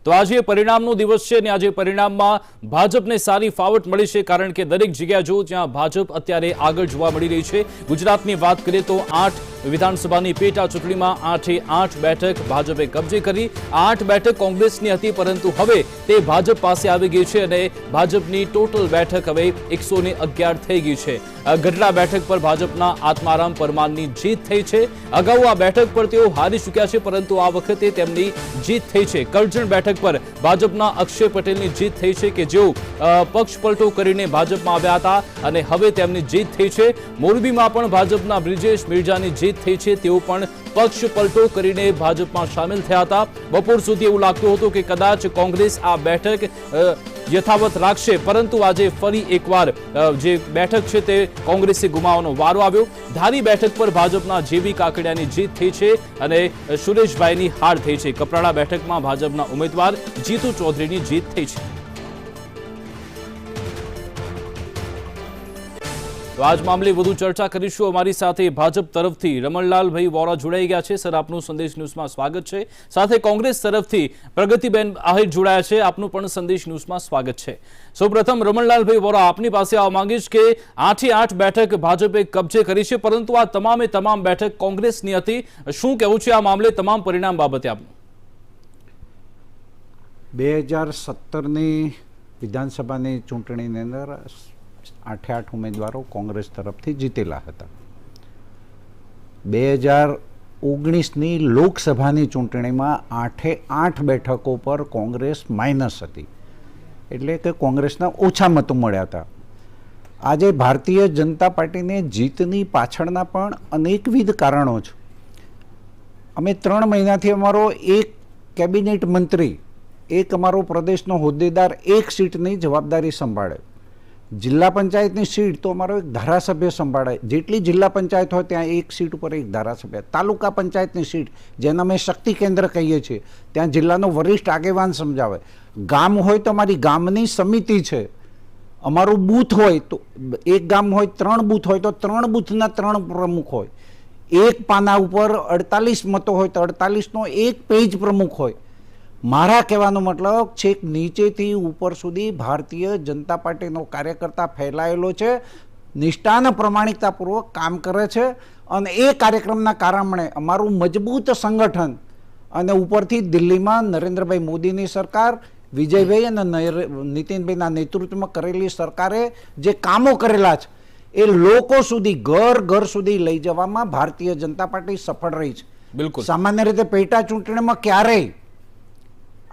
તો આજે પરિણામનો દિવસ છે અને આજે પરિણામમાં ભાજપને સારી ફાવટ મળી છે કારણ કે દરેક જગ્યા જો જ્યાં ભાજપ અત્યારે આગળ જોવા મળી રહી છે. ગુજરાતની વાત કરીએ તો આઠ વિધાનસભાની પેટા ચૂંટણીમાં આઠે આઠ બેઠક ભાજપે કબજે કરી. આઠ બેઠક કોંગ્રેસની હતી, પરંતુ હવે તે ભાજપ પાસે આવી ગઈ છે અને ભાજપની ટોટલ બેઠક હવે એકસો થઈ ગઈ છે. ગઢડા બેઠક પર ભાજપના આત્મારામ પરમારની જીત થઈ છે. અગાઉ આ બેઠક પર તેઓ હારી ચૂક્યા છે, પરંતુ આ વખતે તેમની જીત થઈ છે. કરજણ બેઠક પર ભાજપના અક્ષય પટેલની જીત થઈ છે કે જેઓ પક્ષપલટો પક્ષ પલટો કરીને ભાજપમાં આવ્યા હતા અને હવે તેમની જીત થઈ છે. મોરબીમાં પણ ભાજપના બ્રિજેશ મિર્જાની જીત થઈ છે તેઓ પણ પક્ષ પલટો કરીને ભાજપમાં સામેલ થયા હતા. બપોર સુધી એવું લાગતું હતું કે કદાચ કોંગ્રેસ આ બેઠક યથાવત રાખશે. પરંતુ આજે ફરી એકવાર જે બેઠક છે તે કોંગ્રેસે ગુમાવવાનો વારો આવ્યો. ધારી બેઠક પર ભાજપના જેવી કાકડિયાની જીત થઈ છે અને સુરેશભાઈની હાર થઈ છે. કપરાડા બેઠકમાં ભાજપના ઉમેદવાર જીતુ ચૌધરીની જીત થઈ છે. તો આજ મામલે વધુ ચર્ચા કરીશું. અમારી સાથે ભાજપ તરફથી રમણલાલભાઈ વોરા જોડાઈ ગયા છે. સર, આપનું સંદેશ ન્યૂઝમાં સ્વાગત છે. સાથે કોંગ્રેસ તરફથી પ્રગતિબેન આહિર જોડાયા છે. આપનું પણ સંદેશ ન્યૂઝમાં સ્વાગત છે. સૌપ્રથમ રમણલાલભાઈ વોરા, આપની પાસે આવવા માંગીશ કે આઠે આઠ બેઠક ભાજપે કબજે કરી છે, પરંતુ આ તમામે તમામ બેઠક કોંગ્રેસની હતી. શું કહેવું છે આ મામલે? તમામ પરિણામ બાબતે આપનું. બે હજાર સત્તરની વિધાનસભાની ચૂંટણીની અંદર આઠે આઠ ઉમેદવારો કોંગ્રેસ તરફથી જીતેલા હતા. બે હજાર ઓગણીસની લોકસભાની ચૂંટણીમાં આઠે આઠ બેઠકો પર કોંગ્રેસ માઇનસ હતી. એટલે કે કોંગ્રેસના ઓછા મતો મળ્યા હતા. આજે ભારતીય જનતા પાર્ટીને જીતની પાછળના પણ અનેકવિધ કારણો છે. અમે ત્રણ મહિનાથી અમારો એક કેબિનેટ મંત્રી, એક અમારો પ્રદેશનો હોદ્દેદાર એક સીટની જવાબદારી સંભાળે. જિલ્લા પંચાયતની સીટ તો અમારો એક ધારાસભ્ય સંભાળે જેટલી જિલ્લા પંચાયત હોય ત્યાં એક સીટ ઉપર એક ધારાસભ્ય. તાલુકા પંચાયતની સીટ, જેને અમે શક્તિ કેન્દ્ર કહીએ છીએ, ત્યાં જિલ્લાનો વરિષ્ઠ આગેવાન સમજાવે. ગામ હોય તો અમારી ગામની સમિતિ છે. અમારું બૂથ હોય તો, એક ગામ હોય, ત્રણ બૂથ હોય તો ત્રણ બૂથના ત્રણ પ્રમુખ હોય. એક પાના ઉપર અડતાલીસ મતો હોય તો અડતાલીસનો એક પેજ પ્રમુખ હોય. મારા કહેવાનો મતલબ છેક નીચેથી ઉપર સુધી ભારતીય જનતા પાર્ટીનો કાર્યકર્તા ફેલાયેલો છે નિષ્ઠાન પ્રમાણિકતાપૂર્વક કામ કરે છે અને એ કાર્યક્રમના કારણે અમારું મજબૂત સંગઠન અને ઉપરથી દિલ્હીમાં નરેન્દ્રભાઈ મોદીની સરકાર વિજયભાઈ અને નીતિનભાઈના નેતૃત્વમાં કરેલી સરકારે જે કામો કરેલા છે એ લોકો સુધી ઘર ઘર સુધી લઈ જવામાં ભારતીય જનતા પાર્ટી સફળ રહી છે. બિલકુલ. સામાન્ય રીતે પેટા ચૂંટણીમાં ક્યારેય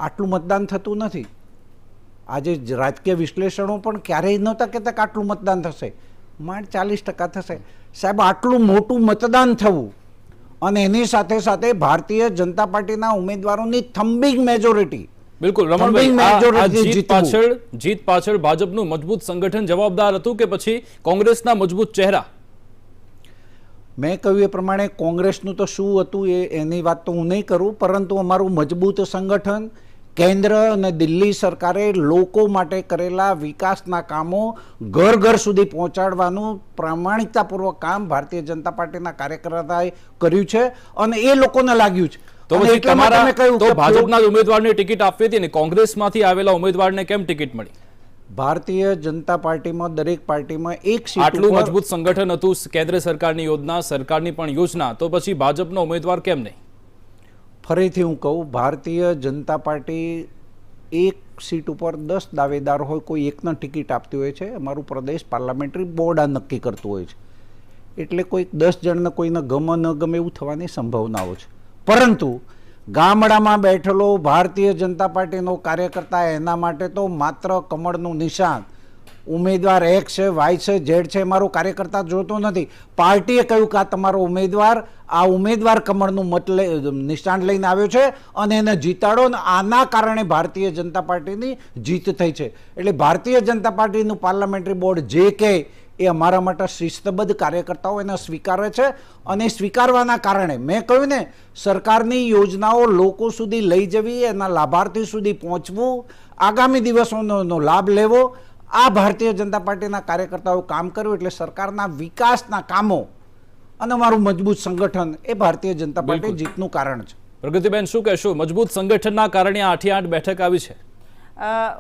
આટલું મતદાન થતું નથી. આજે રાજકીય વિશ્લેષણો પણ ક્યારેય નહોતા કહેતા કે આટલું મતદાન થશે. માંડ ચાલીસ ટકા થશે. સાહેબ આટલું મોટું મતદાન થવું અને એની સાથે સાથે ભારતીય જનતા પાર્ટીના ઉમેદવારોની થમ્બિંગ મેજોરિટી બિલકુલ. રમણભાઈ જીત પાછળ જીત પાછળ ભાજપનું મજબૂત સંગઠન જવાબદાર હતું કે પછી કોંગ્રેસના મજબૂત ચહેરા? મેં કહ્યું એ પ્રમાણે કોંગ્રેસનું તો શું હતું એ એની વાત તો હું નહીં કરું પરંતુ અમારું મજબૂત સંગઠન કેન્દ્ર અને દિલ્હી સરકારે લોકો માટે કરેલા વિકાસના કામો ઘર ઘર સુધી પહોંચાડવાનું પ્રામાણિકતાપૂર્વક કામ ભારતીય જનતા પાર્ટીના કાર્યકર્તાએ કર્યું છે અને એ લોકોને લાગ્યું છે. તો પછી તમારા કહ્યું તો ભાજપના ઉમેદવારની ટિકિટ આપવી હતી ને કોંગ્રેસમાંથી આવેલા ઉમેદવારને કેમ ટિકિટ મળી? ભારતીય જનતા પાર્ટીમાં દરેક પાર્ટીમાં એક સીટ આટલું મજબૂત સંગઠન હતું કેન્દ્ર સરકારની યોજના સરકારની પણ યોજના. તો પછી ભાજપનો ઉમેદવાર કેમ નહીં? ફરીથી હું કહું, ભારતીય જનતા પાર્ટી એક સીટ ઉપર દસ દાવેદાર હોય, કોઈ એકને ટિકિટ આપતી હોય છે. અમારું પ્રદેશ પાર્લામેન્ટરી બોર્ડ આ નક્કી કરતું હોય છે. એટલે કોઈક દસ જણને કોઈને ગમે ન ગમે એવું થવાની સંભાવનાઓ છે. પરંતુ ગામડામાં બેઠેલો ભારતીય જનતા પાર્ટીનો કાર્યકર્તા એના માટે તો માત્ર કમળનું નિશાન ઉમેદવાર એક્સ છે, વાય છે, ઝેડ છે મારો કાર્યકર્તા જોતો નથી. પાર્ટીએ કહ્યું કે આ તમારો ઉમેદવાર, આ ઉમેદવાર કમળનું મત લઈ નિશાન લઈને આવ્યો છે અને એને જીતાડો અને આના કારણે ભારતીય જનતા પાર્ટીની જીત થઈ છે. એટલે ભારતીય જનતા પાર્ટીનું પાર્લામેન્ટરી બોર્ડ જે કહે એ અમારા માટે શિસ્તબદ્ધ કાર્યકર્તાઓ એને સ્વીકારે છે અને સ્વીકારવાના કારણે મેં કહ્યું ને, સરકારની યોજનાઓ લોકો સુધી લઈ જવી, એના લાભાર્થી સુધી પહોંચવું, આગામી દિવસોનો લાભ લેવો આ ભારતીય જનતા પાર્ટીના કાર્યકર્તાઓ કામ કર્યું એટલે સરકારના વિકાસના કામો અને અમારું મજબૂત સંગઠન એ ભારતીય જનતા પાર્ટી જીતનું કારણ છે. પ્રગતિબેન શું કહેશો? મજબૂત સંગઠનના કારણે આઠી આઠે બેઠક આવી છે?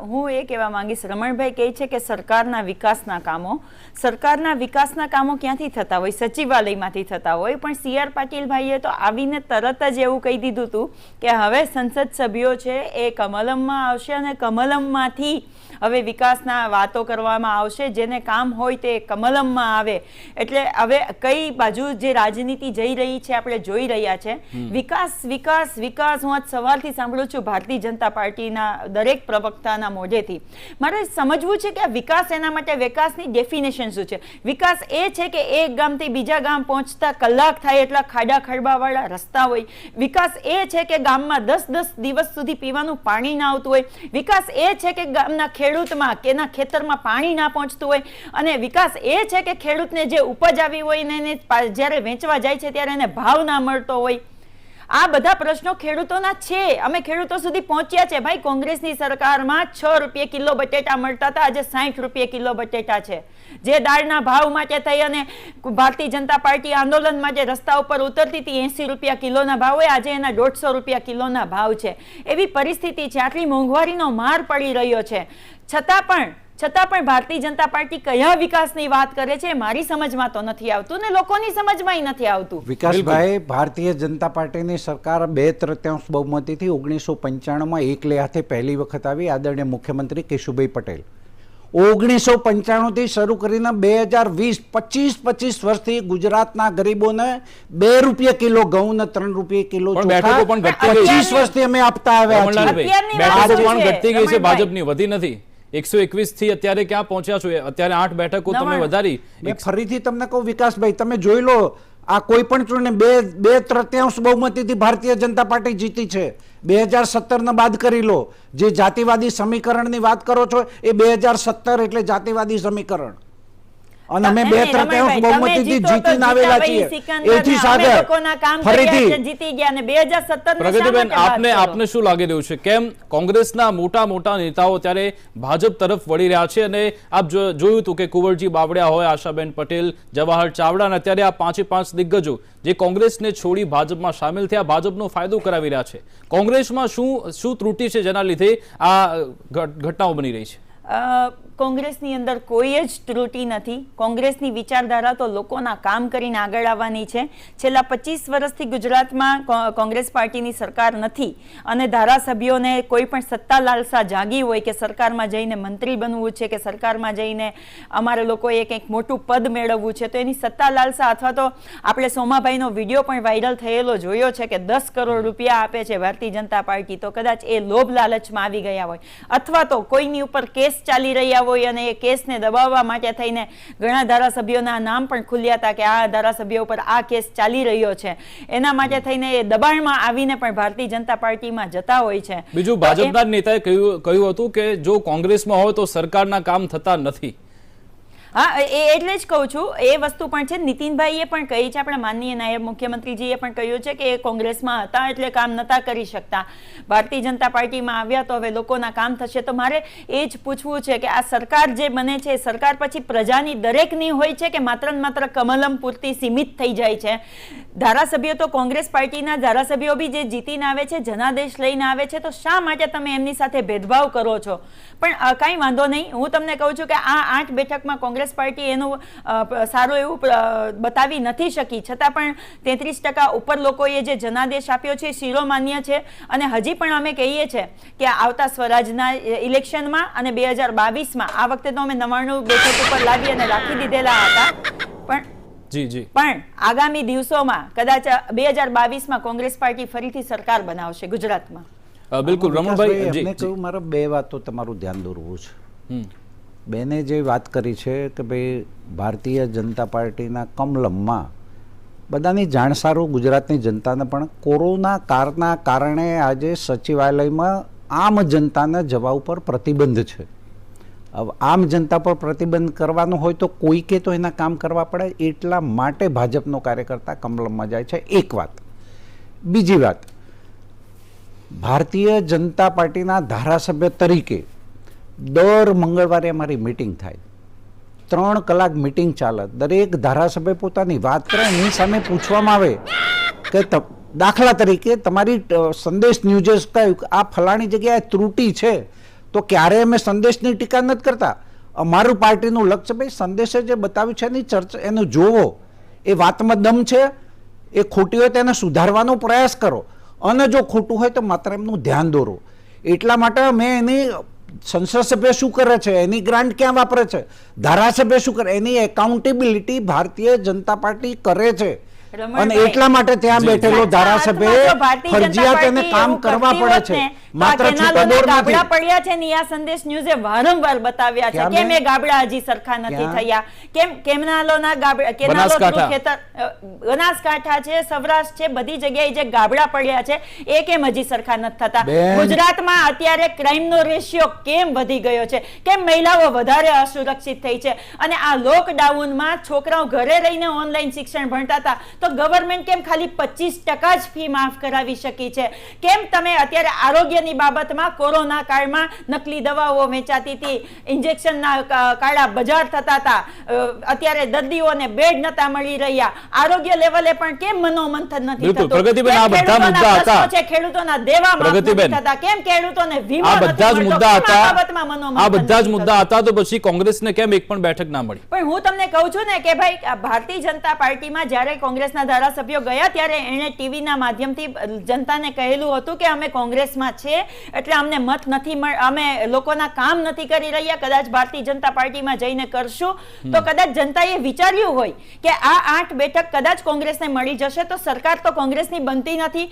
હું એ કહેવા માંગીશ રમણભાઈ કહે છે કે સરકારના વિકાસના કામો સરકારના વિકાસના કામો ક્યાંથી થતા હોય? સચિવાલયમાંથી થતા હોય. પણ સી આર પાટીલભાઈએ તો આવીને તરત જ એવું કહી દીધું હતું કે હવે સંસદ સભ્યો છે એ કમલમમાં આવશે અને કમલમમાંથી હવે વિકાસના વાતો કરવામાં આવશે જેને કામ હોય તે કમલમમાં આવે. એટલે હવે કઈ બાજુ જે રાજનીતિ જઈ રહી છે આપણે જોઈ રહ્યા છે. વિકાસ વિકાસ વિકાસ હું આજ સવારથી સાંભળું છું ભારતીય જનતા પાર્ટીના દરેક પ્રવક્તાના મોઢેથી. મારે સમજવું છે કે વિકાસ એના માટે વિકાસની ડેફિનેશન શું છે? વિકાસ એ છે કે એક ગામથી બીજા ગામ પહોંચતા કલાક થાય એટલા ખાડા ખડબાવાળા રસ્તા હોય. વિકાસ એ છે કે ગામમાં દસ દસ દિવસ સુધી પીવાનું પાણી ના આવતું હોય. વિકાસ એ છે કે ગામના ખેડૂતમાં કે એના ખેતરમાં પાણી ના પહોંચતું હોય. અને વિકાસ એ છે કે ખેડૂતને જે ઉપજ આવી હોય ને એને જ્યારે વેચવા જાય છે ત્યારે એને ભાવ ના મળતો હોય. આ બધા પ્રશ્નો ખેડૂતોના છે. અમે ખેડૂતો સુધી પહોંચ્યા છે. ભાઈ, કોંગ્રેસની સરકારમાં છ રૂપિયા કિલો બટેટા મળતા હતા. આજે સાઠ રૂપિયા કિલો બટેટા છે. જે દાળના ભાવ માટે થઈ અને ભારતીય જનતા પાર્ટી આંદોલન માટે રસ્તા ઉપર ઉતરતી હતી, એંસી રૂપિયા કિલોના ભાવ હોય. આજે એના દોઢસો રૂપિયા કિલોના ભાવ છે. એવી પરિસ્થિતિ છે. આટલી મોંઘવારીનો માર પડી રહ્યો છે. છતાં પણ છતાં પણ ભારતીય જનતા પાર્ટી કયા વિકાસની વાત કરે છે મારી સમજમાં તો નથી આવતું ને લોકોની સમજમાં નથી આવતું. વિકાસભાઈ ભારતીય જનતા પાર્ટીની સરકાર બે તૃતીયાંશ બહુમતીથી ઓગણીસો પંચાણુંમાં એકલે હાથે પહેલી વખત આવી આદરણીય મુખ્યમંત્રી કેશુભાઈ પટેલ. ઓગણીસો પંચાણુંથી શરૂ કરીને બે હજાર વીસ પચીસ પચીસ વર્ષથી ગુજરાતના ગરીબોને બે રૂપિયા કિલો ઘઉં ને ત્રણ રૂપિયા કિલો. પચીસ વર્ષથી અમે આપતા આવ્યા છીએ. રમણલાલભાઈ બેઠકો પણ છે, ઘટતી ગઈ છે ભાજપની વધી નથી. એકસો એકવીસથી અત્યારે ક્યાં પહોંચ્યા છો? અત્યારે આઠ બેઠકો તમે વધારી. ફરીથી તમને કહું વિકાસભાઈ તમે જોઈ લો આ કોઈ પણ ચૂંટણી બે બે તૃતીયાંશ બહુમતીથી ભારતીય જનતા પાર્ટી જીતી છે. બે હજાર સત્તરને બાદ કરી લો. જે જાતિવાદી સમીકરણની વાત કરો છો એ બે હજાર સત્તર એટલે જાતિવાદી સમીકરણ. અને અમે બે ત્રણ તૃતીયાંશ બહુમતીથી જીતીને આવેલા છીએ. એથી સાગર લોકોના કામ ફરીથી જીતી ગયા અને 2017 પ્રગતિબેન આપને આપને શું લાગી રહ્યું છે? કેમ કોંગ્રેસના મોટા મોટા નેતાઓ ત્યારે ભાજપ તરફ વળી રહ્યા છે અને આપ જો- જોયું હતું કે કુંવરજી બાવળિયા હોય આશાબેન પટેલ જવાહર ચાવડા અને અત્યારે આ પાંચે પાંચ દિગ્ગજો જે કોંગ્રેસને છોડી ભાજપમાં સામેલ થયા ભાજપનો ફાયદો કરાવી રહ્યા છે. કોંગ્રેસમાં શું શું ત્રુટિ છે જેના લીધે આ ઘટ- ઘટનાઓ બની રહી છે? અ, કોંગ્રેસની અંદર કોઈ જ ત્રુટિ નથી. કોંગ્રેસની વિચારધારા તો લોકોના કામ કરીને આગળ આવવાની છે. છેલ્લા પચીસ વર્ષથી ગુજરાતમાં કોંગ્રેસ પાર્ટીની સરકાર નથી અને ધારાસભ્યોને કોઈ પણ સત્તા લાલસા જાગી હોય કે સરકારમાં જઈને મંત્રી બનવું છે કે સરકારમાં જઈને અમારે લોકોએ કંઈક મોટું પદ મેળવવું છે, તો એની સત્તા લાલસા અથવા તો આપણે સોમાભાઈનો વીડિયો પણ વાયરલ થયેલો જોયો છે કે દસ કરોડ રૂપિયા આપે છે ભારતીય જનતા પાર્ટી. તો કદાચ એ લોભ લાલચમાં આવી ગયા હોય. અથવા તો કોઈની ઉપર કેસ ચાલી રહ્યા હોય અને એ કેસને દબાવવા માટે થઈને ઘણા ધારાસભ્યોના નામ પણ ખુલ્યા હતા કે આ ધારાસભ્યો ઉપર આ કેસ ચાલી રહ્યો છે. એના માટે થઈને એ દબાણમાં આવીને પણ ભારતીય જનતા પાર્ટીમાં જતા હોય છે. બીજું ભાજપના નેતાએ કહ્યું કહ્યું હતું કે જો કોંગ્રેસમાં હોય તો સરકારના કામ થતા નથી. હા, એ એટલે જ કહું છું, એ વસ્તુ પણ છે. નીતિનભાઈએ પણ કહી છે, આપણા માનનીય નાયબ મુખ્યમંત્રીજીએ પણ કહ્યું છે કે એ કોંગ્રેસમાં હતા એટલે કામ નતા કરી શકતા. ભારતીય જનતા પાર્ટીમાં આવ્યા તો હવે લોકોના કામ થશે. તો મારે એ જ પૂછવું છે કે આ સરકાર જે બને છે સરકાર પછી પ્રજાની દરેકની હોય છે કે માત્ર ને માત્ર કમલમ પૂરતી સીમિત થઈ જાય છે? ધારાસભ્યો તો કોંગ્રેસ પાર્ટીના ધારાસભ્યો બી જે જીતીને આવે છે, જનાદેશ લઈને આવે છે, તો શા માટે તમે એમની સાથે ભેદભાવ કરો છો? પણ કાંઈ વાંધો નહીં. હું તમને કહું છું કે આ આઠ બેઠકમાં કોંગ્રેસ પાર્ટી એનું સારું એવું બતાવી નથી શકી. છતાં પણ તેત્રીસ ટકા ઉપર લોકોએ જે જનાદેશ આપ્યો છે શિરોમાન્ય છે. અને હજી પણ અમે કહીએ છીએ કે આવતા સ્વરાજના ઇલેક્શનમાં અને બે હજાર બાવીસમાં આ વખતે તો અમે નવાણું બેઠક ઉપર લાવી અને રાખી દીધેલા હતા. પણ જી જી. પણ આગામી દિવસોમાં કદાચ બે હજાર બાવીસમાં કોંગ્રેસ પાર્ટી ફરીથી સરકાર બનાવશે ગુજરાતમાં. બિલકુલ. રમણભાઈ જી. કહ્યું મારા બે વાતો તમારું ધ્યાન દોરવું છે. બેને જે વાત કરી છે કે ભાઈ ભારતીય જનતા પાર્ટીના કમલમમાં બધાની જાણ સારું ગુજરાતની જનતાને પણ કોરોના કારના કારણે આજે સચિવાલયમાં આમ જનતાના જવા ઉપર પ્રતિબંધ છે. હવે આમ જનતા પર પ્રતિબંધ કરવાનો હોય તો કોઈકે તો એના કામ કરવા પડે. એટલા માટે ભાજપનો કાર્યકર્તા કમલમમાં જાય છે. એક વાત. બીજી વાત. ભારતીય જનતા પાર્ટીના ધારાસભ્ય તરીકે દર મંગળવારે અમારી મિટિંગ થાય. ત્રણ કલાક મિટિંગ ચાલે. દરેક ધારાસભ્ય પોતાની વાત કરે, એની સામે પૂછવામાં આવે કે દાખલા તરીકે તમારી સંદેશ ન્યૂઝે કહ્યું કે આ ફલાણી જગ્યાએ ત્રુટી છે, તો ક્યારે અમે સંદેશની ટીકા નથી કરતા? અમારું પાર્ટીનું લક્ષ્ય ભાઈ સંદેશે જે બતાવ્યું છે એની ચર્ચા, એને જોવો એ વાતમાં દમ છે, એ ખોટી હોય તેને સુધારવાનો પ્રયાસ કરો. અને જો ખોટું હોય તો માત્ર એમનું ધ્યાન દોરો. એટલા માટે મેં એની સંસદ સભ્ય શું કરે છે? એની ગ્રાન્ટ ક્યાં વાપરે છે? ધારાસભ્ય શું કરે? એની એકાઉન્ટેબિલિટી ભારતીય જનતા પાર્ટી કરે છે. અને એટલા માટે ત્યાં બેઠેલો ધારાસભ્ય ફરજિયાત એને કામ કરવા પડે છે. માત્ર ગાબડા પડ્યા છે ને આ સંદેશ ન્યૂઝે વારંવાર બતાવ્યા છે. કેમ એ ગાબડા હજી સરખા નથી થયા? કેમ કેનાલોના ગાબડા કેનાલો ખેતર બનાસકાંઠા છે સૌરાષ્ટ્ર છે બધી જગ્યાએ જે ગાબડા પડ્યા છે એ કેમ હજી સરખા નથી થતા? ગુજરાતમાં અત્યારે ક્રાઇમનો રેશિયો કેમ વધી ગયો છે? કેમ મહિલાઓ વધારે અસુરક્ષિત થઈ છે? અને આ લોકડાઉનમાં છોકરાઓ ઘરે રહીને ઓનલાઈન શિક્ષણ ભણતા હતા તો ગવર્મેન્ટ કેમ ખાલી પચીસ ટકા જ ફી માફ કરાવી શકી છે? કેમ તમે અત્યારે આરોગ્યની બાબતમાં કોરોના કાળમાં નકલી દવાઓ વેચાતી હતી. ઇન્જેક્શનના કાળા બજાર થતા હતા. અત્યારે દર્દીઓને બેડ નતા મળી રહ્યા. આરોગ્ય લેવલે પણ કેમ મનોમંથન નથી થતું? પ્રગતિબેન, આ બધા મુદ્દા હતા. છે ખેડૂતોના દેવા માફ નથી થતા. કેમ ખેડૂતોને વીમો આ બધા જ મુદ્દા હતા? બાબતમાં મનોમંથન આ બધા જ મુદ્દા હતા તો પછી કોંગ્રેસને કેમ એક પણ બેઠક ના મળી? પણ હું તમને કહું છું ને કે ભાઈ ભારતીય જનતા પાર્ટીમાં જ્યારે કોંગ્રેસના ધારાસભ્યો ગયા ત્યારે એણે ટીવીના માધ્યમથી જનતાને કહેલું હતું કે અમે કોંગ્રેસમાં છે એટલે અમને મત નથી અમે લોકોના કામ નથી કરી રહ્યા. કદાચ ભારતીય જનતા પાર્ટીમાં જઈને કરશું. તો કદાચ જનતાએ વિચાર્યું હોય કે આ આઠ બેઠક કદાચ કોંગ્રેસને મળી જશે તો સરકાર તો કોંગ્રેસની બનતી નથી.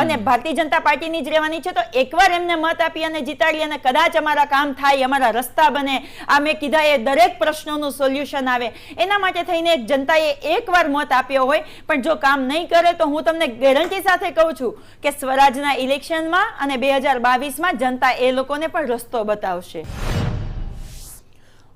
અને ભારતીય જનતા પાર્ટીની જ રહેવાની છે તો એકવાર એમને મત આપી અને જીતાડી અને કદાચ અમારા કામ થાય અમારા રસ્તા બને. આ મેં કીધા એ દરેક પ્રશ્નોનું સોલ્યુશન આવે. એના માટે થઈને જનતાએ એકવાર મત આપ્યો હોય પણ જો કામ નહીં કરે તો હું તમને ગેરંટી સાથે કહું છું કે સ્વરાજના ઇલેક્શનમાં અને બે હજાર બાવીસમાં જનતા એ લોકોને પણ રસ્તો બતાવશે.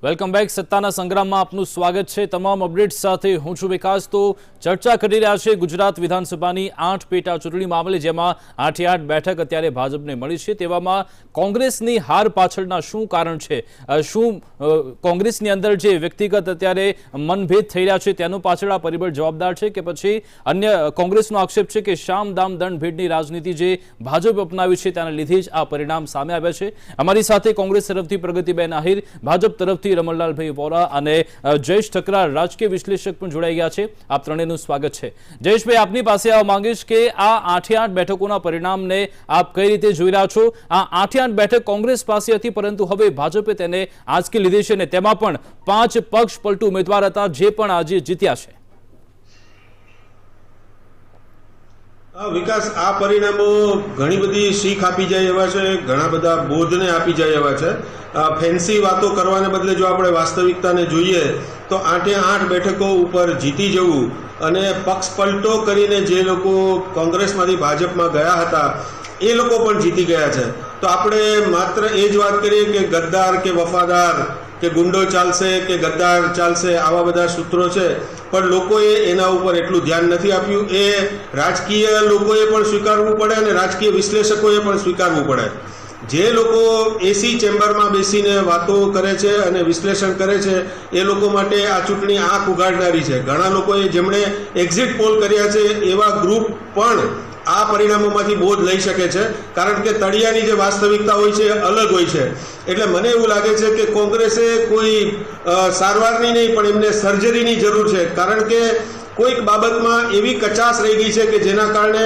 Welcome back. સત્તાના સંગ્રામમાં આપનું સ્વાગત છે. તમામ અપડેટ્સ સાથે હું છું વિકાસ. તો ચર્ચા કરી રહ્યા છે ગુજરાત વિધાનસભાની આઠ પેટા ચૂંટણી મામલે, જેમાં આઠે આઠ બેઠક અત્યારે ભાજપને મળી છે. તેવામાં કોંગ્રેસની હાર પાછળના શું કારણ છે? શું કોંગ્રેસની અંદર જે વ્યક્તિગત અત્યારે મનભેદ થઈ રહ્યા છે, તેનું પાછળ આ પરિબળ જવાબદાર છે કે પછી અન્ય કોંગ્રેસનો આક્ષેપ છે કે શામ દામ દંડ ભેટની રાજનીતિ જે ભાજપ અપનાવી છે, તેના લીધે જ આ પરિણામ સામે આવ્યા છે. અમારી સાથે કોંગ્રેસ તરફથી પ્રગતિબેન આહિર, ભાજપ તરફથી રમણલાલભાઈ વોરા અને જયેશ ઠકરા રાજકીય વિશ્લેષક પણ જોડાઈ ગયા છે. આપ ત્રણેયનું સ્વાગત છે. જયેશભાઈ, આપની પાસે આવવા માંગીશ કે આ આઠે આઠ બેઠકોના પરિણામને આપ કઈ રીતે જોઈ રહ્યા છો? આ આઠે આઠ બેઠક કોંગ્રેસ પાસે હતી, પરંતુ હવે ભાજપે તેને આજકી લીધી છે અને તેમાં પણ પાંચ પક્ષ પલટુ ઉમેદવાર હતા, જે પણ આજે જીત્યા છે. વિકાસ, આ પરિણામો ઘણી બધી શીખ આપી જાય એવા છે, ઘણા બધા બોધને આપી જાય એવા છે. ફેન્સી વાતો કરવાને બદલે જો આપણે વાસ્તવિકતાને જોઈએ, તો આઠે આઠ બેઠકો ઉપર જીતી જવું અને પક્ષ પલટો કરીને જે લોકો કોંગ્રેસમાંથી ભાજપમાં ગયા હતા, એ લોકો પણ જીતી ગયા છે. તો આપણે માત્ર એ જ વાત કરીએ કે ગદ્દાર કે વફાદાર કે ગુંડો ચાલશે, કે ગદ્દાર ચાલશે, આવા બધા સૂત્રો છે. પણ લોકોએ એના ઉપર એટલું ધ્યાન નથી આપ્યું. એ રાજકીય લોકોએ પણ સ્વીકારવું પડે અને રાજકીય વિશ્લેષકોએ પણ સ્વીકારવું પડે. જે લોકો એસી ચેમ્બરમાં બેસીને વાતો કરે છે અને વિશ્લેષણ કરે છે, એ લોકો માટે આ ચૂંટણી આંખ ઉગાડનારી છે. ઘણા લોકોએ જેમણે એક્ઝિટ પોલ કર્યા છે, એવા ગ્રુપ પણ આ પરિણામોમાંથી બોધ લઈ શકે છે, કારણ કે તળિયાની જે વાસ્તવિકતા હોય છે એ અલગ હોય છે. એટલે મને એવું લાગે છે કે કોંગ્રેસે કોઈ સારવારની નહીં, પણ એમને સર્જરીની જરૂર છે. કારણ કે કોઈક બાબતમાં એવી કચાશ રહી ગઈ છે કે જેના કારણે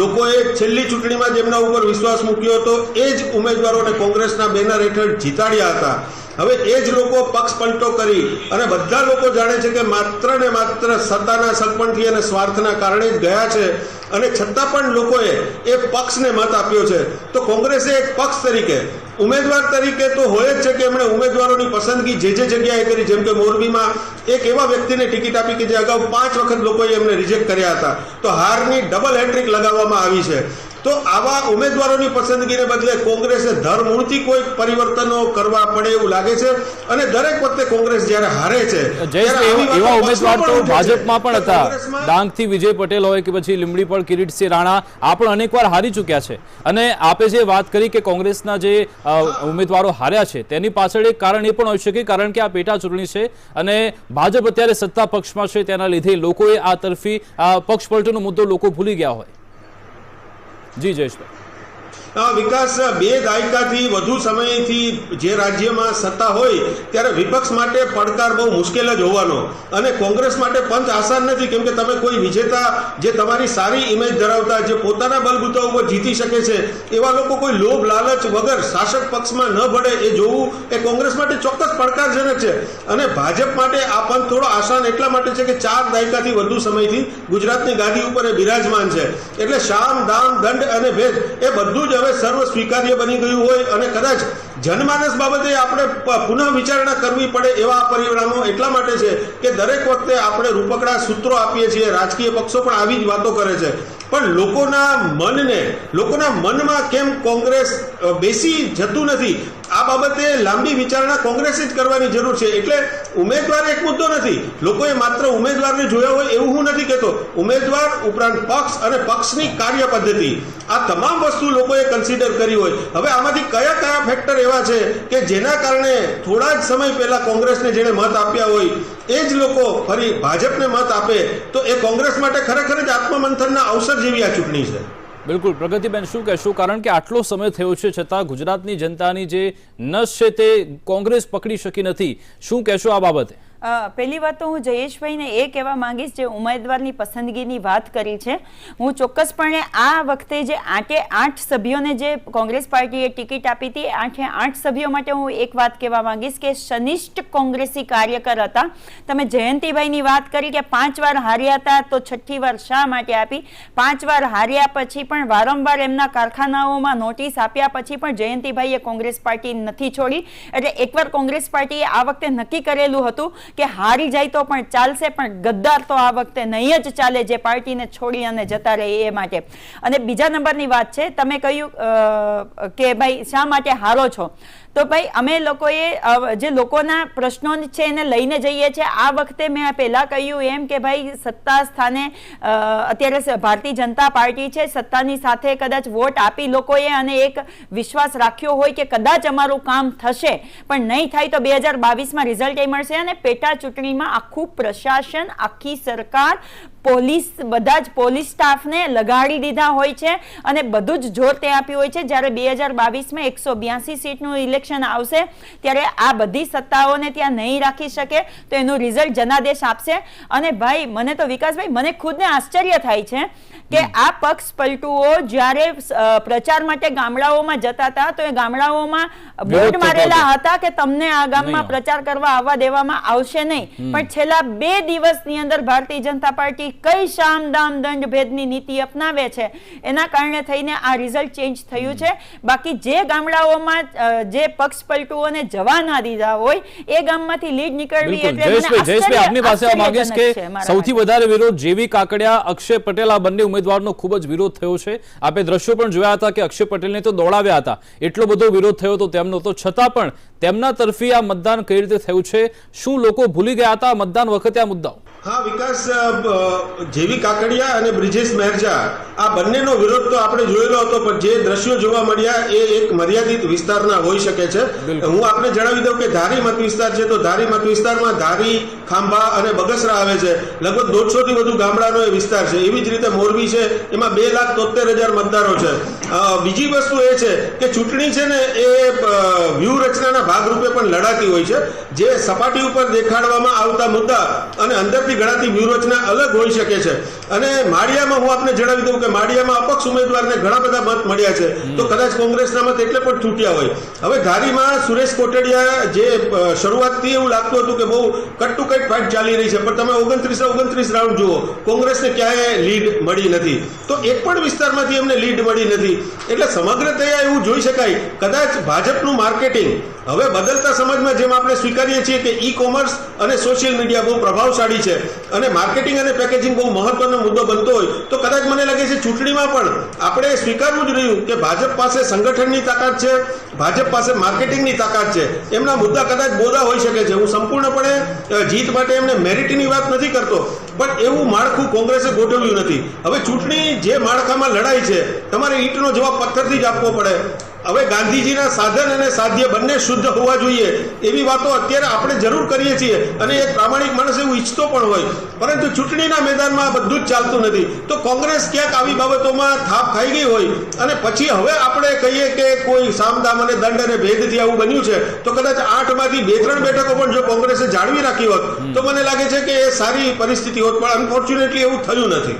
લોકોએ છેલ્લી ચૂંટણીમાં જેમના ઉપર વિશ્વાસ મૂક્યો હતો. એ જ ઉમેદવારોને કોંગ્રેસના બેનર હેઠળ જીતાડ્યા હતા. હવે એ જ લોકો પક્ષ પલટો કરી અને બધા લોકો જાણે છે કે માત્ર ને માત્ર સત્તાના સગપણથી અને સ્વાર્થના કારણે જ ગયા છે અને છતાં પણ લોકોએ એ પક્ષને મત આપ્યો છે. તો કોંગ્રેસે એક પક્ષ તરીકે, ઉમેદવાર તરીકે તો હોય જ છે કે એમણે ઉમેદવારોની પસંદગી જે જે જગ્યાએ કરી, જેમ કે મોરબીમાં એક એવા વ્યક્તિને ટિકિટ આપી કે જે અગાઉ પાંચ વખત લોકોએ એમને રિજેક્ટ કર્યા હતા. તો હારની ડબલ હેટ્રિક લગાવવામાં આવી છે. તો આવા ઉમેદવારોની પસંદગીને બદલે કોંગ્રેસે ધરમૂળથી કોઈ પરિવર્તનો કરવા પડે એવું લાગે છે અને દરેક વખતે કોંગ્રેસ જ્યારે હારે છે એવા ઉમેદવાર તો. ભાજપમાં પણ હતા. ડાંગથી વિજય પટેલ હોય કે પછી લીમડી પર કિરીટસિંહ રાણા આ પણ અનેકવાર હારી ચૂક્યા છે. અને આપે જે વાત કરી કે કોંગ્રેસના જે ઉમેદવારો હાર્યા છે તેની પાછળ એક કારણ એ પણ હોઈ શકે કારણ કે આ પેટા ચૂંટણી છે અને ભાજપ અત્યારે સત્તા પક્ષમાં છે તેના લીધે લોકોએ આ તરફી પક્ષ પલટોનો મુદ્દો લોકો ભૂલી ગયા હોય. જી જયેશભાઈ વિકાસ બે દાયકાથી વધુ સમયથી જે રાજ્યમાં સત્તા હોય, ત્યારે વિપક્ષ માટે પડકાર બહુ મુશ્કેલ જ હોવાનો. અને કોંગ્રેસ માટે પંચ આસાન નથી, કેમ કે તમે કોઈ વિજેતા જે તમારી સારી ઇમેજ ધરાવતા, જે પોતાના બલબૂતા ઉપર જીતી શકે છે, એવા લોકો કોઈ લોભ, લાલચ વગર શાસક પક્ષમાં ન ભળે એ જોવું એ કોંગ્રેસ માટે ચોક્કસ પડકારજનક છે. અને ભાજપ માટે આ પંચ થોડો આસાન એટલા માટે છે કે ચાર દાયકાથી વધુ સમયથી ગુજરાતની ગાદી ઉપર એ બિરાજમાન છે. એટલે શામ, દામ, દંડ અને ભેદ એ બધું જ હવે સર્વ સ્વીકાર્ય બની ગયું હોય અને કદાચ જનમાનસ બાબતે આપણે પુનઃ વિચારણા કરવી પડે એવા પરિણામો એટલા માટે છે કે દરેક વખતે આપણે રૂપકડા સૂત્રો આપીએ છીએ, રાજકીય પક્ષો પણ આવી જ વાતો કરે છે. પણ લોકોના મનને, લોકોના મનમાં કેમ કોંગ્રેસ બેસી જતું નથી? આ બાબતે લાંબી વિચારણા કોંગ્રેસે જ કરવાની જરૂર છે. એટલે ઉમેદવાર એક મુદ્દો નથી. લોકોએ માત્ર ઉમેદવારને જોયા હોય એવું હું નથી કહેતો. ઉમેદવાર ઉપરાંત પક્ષ અને પક્ષની કાર્ય પદ્ધતિ. આ તમામ વસ્તુ લોકોએ કન્સિડર કરી હોય. હવે આમાંથી કયા કયા ફેક્ટર એવા છે કે જેના કારણે થોડા જ સમય પહેલા કોંગ્રેસને જેણે મત આપ્યા હોય, એ જ લોકો ફરી ભાજપને મત આપે, તો એ કોંગ્રેસ માટે ખરેખર જ આત્મમંથનના અવસર જેવી આ ચૂંટણી છે. બિલકુલ. પ્રગતિબેન, શું કહેશું? કારણ કે આટલો સમય થયો છે છતાં ગુજરાતની જનતાની જે નસ છે તે કોંગ્રેસ પકડી શકી નથી. શું કહેશો આ બાબતે? પહેલી વાત તો હું જયેશભાઈને એ કહેવા માંગીશ જે ઉમેદવારની પસંદગીની વાત કરી છે. હું ચોક્કસપણે આ વખતે જે આઠે આઠ સભ્યોને જે કોંગ્રેસ પાર્ટીએ ટિકિટ આપી હતી આઠે આઠ સભ્યો માટે હું એક વાત કહેવા માંગીશ કે શનિષ્ઠ કોંગ્રેસી કાર્યકર હતા તમે જયંતિભાઈની વાત કરી કે પાંચ વાર હાર્યા હતા તો છઠ્ઠી વાર શા માટે આપી? પાંચ વાર હાર્યા પછી પણ વારંવાર એમના કારખાનાઓમાં નોટિસ આપ્યા પછી પણ જયંતિભાઈએ કોંગ્રેસ પાર્ટી નથી છોડી. એટલે એકવાર કોંગ્રેસ પાર્ટીએ આ વખતે નક્કી કરેલું હતું કે હારી જાય તો પણ ચાલશે, પણ ગદ્દાર તો આ વખતે નહીં જ ચાલે જે પાર્ટીને છોડી અને જતા રહે એ માટે. અને બીજા નંબરની વાત છે, તમે કહ્યું કે ભાઈ શા માટે હારો છો? તો ભાઈ, અમે લોકોએ જે લોકોના પ્રશ્નો છે એને લઈને જઈએ છીએ. આ વખતે મેં પહેલાં કહ્યું એમ કે ભાઈ, સત્તા સ્થાને અત્યારે ભારતીય જનતા પાર્ટી છે, સત્તાની સાથે કદાચ વોટ આપી લોકોએ અને એક વિશ્વાસ રાખ્યો હોય કે કદાચ અમારું કામ થશે. પણ નહીં થાય તો બે હજાર બાવીસમાં રિઝલ્ટ એ મળશે અને પેટા ચૂંટણીમાં આખું પ્રશાસન, આખી સરકાર પોલીસ બધા જ પોલીસ સ્ટાફને લગાડી દીધા હોય છે અને બધું જ જોર તે આપ્યું હોય છે. જ્યારે બે હજાર બાવીસમાં એકસો બ્યાસી સીટનું ઇલેક્શન આવશે ત્યારે આ બધી સત્તાઓને ત્યાં નહીં રાખી શકે તો એનું રિઝલ્ટ જનાદેશ આપશે. અને ભાઈ મને તો વિકાસભાઈ મને ખુદને આશ્ચર્ય થાય છે કે આ પક્ષ પલટુઓ જ્યારે પ્રચાર માટે ગામડાઓમાં જતા હતા તો એ ગામડાઓમાં બોટ બોર્ડ મારેલા હતા. કે તમને આ ગામમાં પ્રચાર કરવા આવવા દેવામાં આવશે નહીં. પણ છેલ્લા બે દિવસની અંદર ભારતીય જનતા પાર્ટી કઈ શામ દામ દંડ ભેદની નીતિ અપનાવે છે? એના કારણે થઈને આ રિઝલ્ટ ચેન્જ થયું છે. બાકી જે ગામડાઓમાં જે પક્ષ પલટુઓને જવા ના દીધા હોય એ ગામમાંથી લીડ નીકળવી એટલે જયેશભાઈ આપની પાસે માંગીશ કે સૌથી વધારે વિરોધ જેવી કાકડિયા અક્ષય પટેલ આ બંને ઉમેદવારનો ખૂબ જ વિરોધ થયો છે. આપે દ્રશ્યો પણ જોયા હતા કે અક્ષય પટેલને તો દોડાવ્યા હતા. એટલો બધો વિરોધ થયો હતો તેમનો તો છતાં પણ તેમના તરફી આ મતદાન કઈ રીતે થયું છે? શું લોકો ભૂલી ગયા હતા? મતદાન વખતે આ મુદ્દાઓ. હા વિકાસ જેવી કાકડિયા અને બ્રિજેશ મહેરજા આ બંનેનો વિરોધ તો આપણે જોયેલો હતો પણ જે દ્રશ્યો જોવા મળ્યા એ એક મર્યાદિત વિસ્તારના હોઈ શકે છે. હું આપને જણાવી દઉં કે ધારી મત વિસ્તાર છે તો ધારી મત વિસ્તારમાં ધારી ખાંભા અને બગસરા આવે છે. લગભગ દોઢસોથી વધુ ગામડાનો એ વિસ્તાર છે. એવી જ રીતે મોરબી છે એમાં બે લાખ તોતેર હજાર મતદારો છે. બીજી વસ્તુ એ છે કે ચૂંટણી છે ને એ વ્યૂહરચનાના ભાગરૂપે પણ લડાતી હોય છે. જે સપાટી ઉપર દેખાડવામાં આવતા મુદ્દા અને અંદરથી ગણાતી વ્યૂહરચના અલગ હોઈ શકે છે. અને માળિયામાં હું આપને જણાવી દઉં કે માળિયામાં અપક્ષ ઉમેદવારને ઘણા બધા મત મળ્યા છે. તો કદાચ કોંગ્રેસના મત એટલે પણ છૂટ્યા હોય. હવે ધારીમાં સુરેશ કોટડિયા જે શરૂઆતથી એવું લાગતું હતું કે બહુ કટ ટુ કટ ફાઇટ ચાલી રહી છે પણ તમે ઓગણત્રીસ ઓગણત્રીસ રાઉન્ડ જુઓ કોંગ્રેસને ક્યાંય લીડ મળી નથી. તો એક પણ વિસ્તારમાંથી એમને લીડ મળી નથી. એટલે સમગ્રતયા એવું જોઈ શકાય. કદાચ ભાજપનું માર્કેટિંગ હવે બદલતા સમાજમાં જેમ આપણે સ્વીકારીએ છીએ કે ઈ કોમર્સ અને સોશિયલ મીડિયા બહુ પ્રભાવશાળી છે. અને માર્કેટિંગ અને પેકેજિંગ બહુ મહત્વનો મુદ્દો બનતો હોય, તો કદાચ મને લાગે છે ચૂંટણીમાં પણ આપણે સ્વીકારવું જ રહ્યું કે ભાજપ પાસે સંગઠનની તાકાત છે, ભાજપ પાસે માર્કેટિંગની તાકાત છે. એમના મુદ્દા કદાચ બોધા હોઈ શકે છે. હું સંપૂર્ણપણે જીત માટે એમને મેરિટની વાત નથી કરતો, પણ એવું માળખું કોંગ્રેસે ગોઠવ્યું નથી. હવે ચૂંટણી જે માળખામાં લડાઈ છે, તમારે ઈંટનો જવાબ પથ્થરથી જ આપવો પડે. હવે ગાંધીજીના સાધન અને સાધ્ય બંને શુદ્ધ હોવા જોઈએ એવી વાતો અત્યારે આપણે જરૂર કરીએ છીએ. અને એક પ્રામાણિક માણસ એવું ઈચ્છતો પણ હોય. પરંતુ ચૂંટણીના મેદાનમાં આ બધું જ ચાલતું નથી. તો કોંગ્રેસ ક્યાંક આવી બાબતોમાં થાપ ખાઈ ગઈ હોય. અને પછી હવે આપણે કહીએ કે કોઈ સામદામ અને દંડ અને ભેદથી આવું બન્યું છે. તો કદાચ આઠમાંથી બે ત્રણ બેઠકો પણ જો કોંગ્રેસે જાળવી રાખી હોત, તો મને લાગે છે કે એ સારી પરિસ્થિતિ હોત. પણ અનફોર્ચ્યુનેટલી એવું થયું નથી.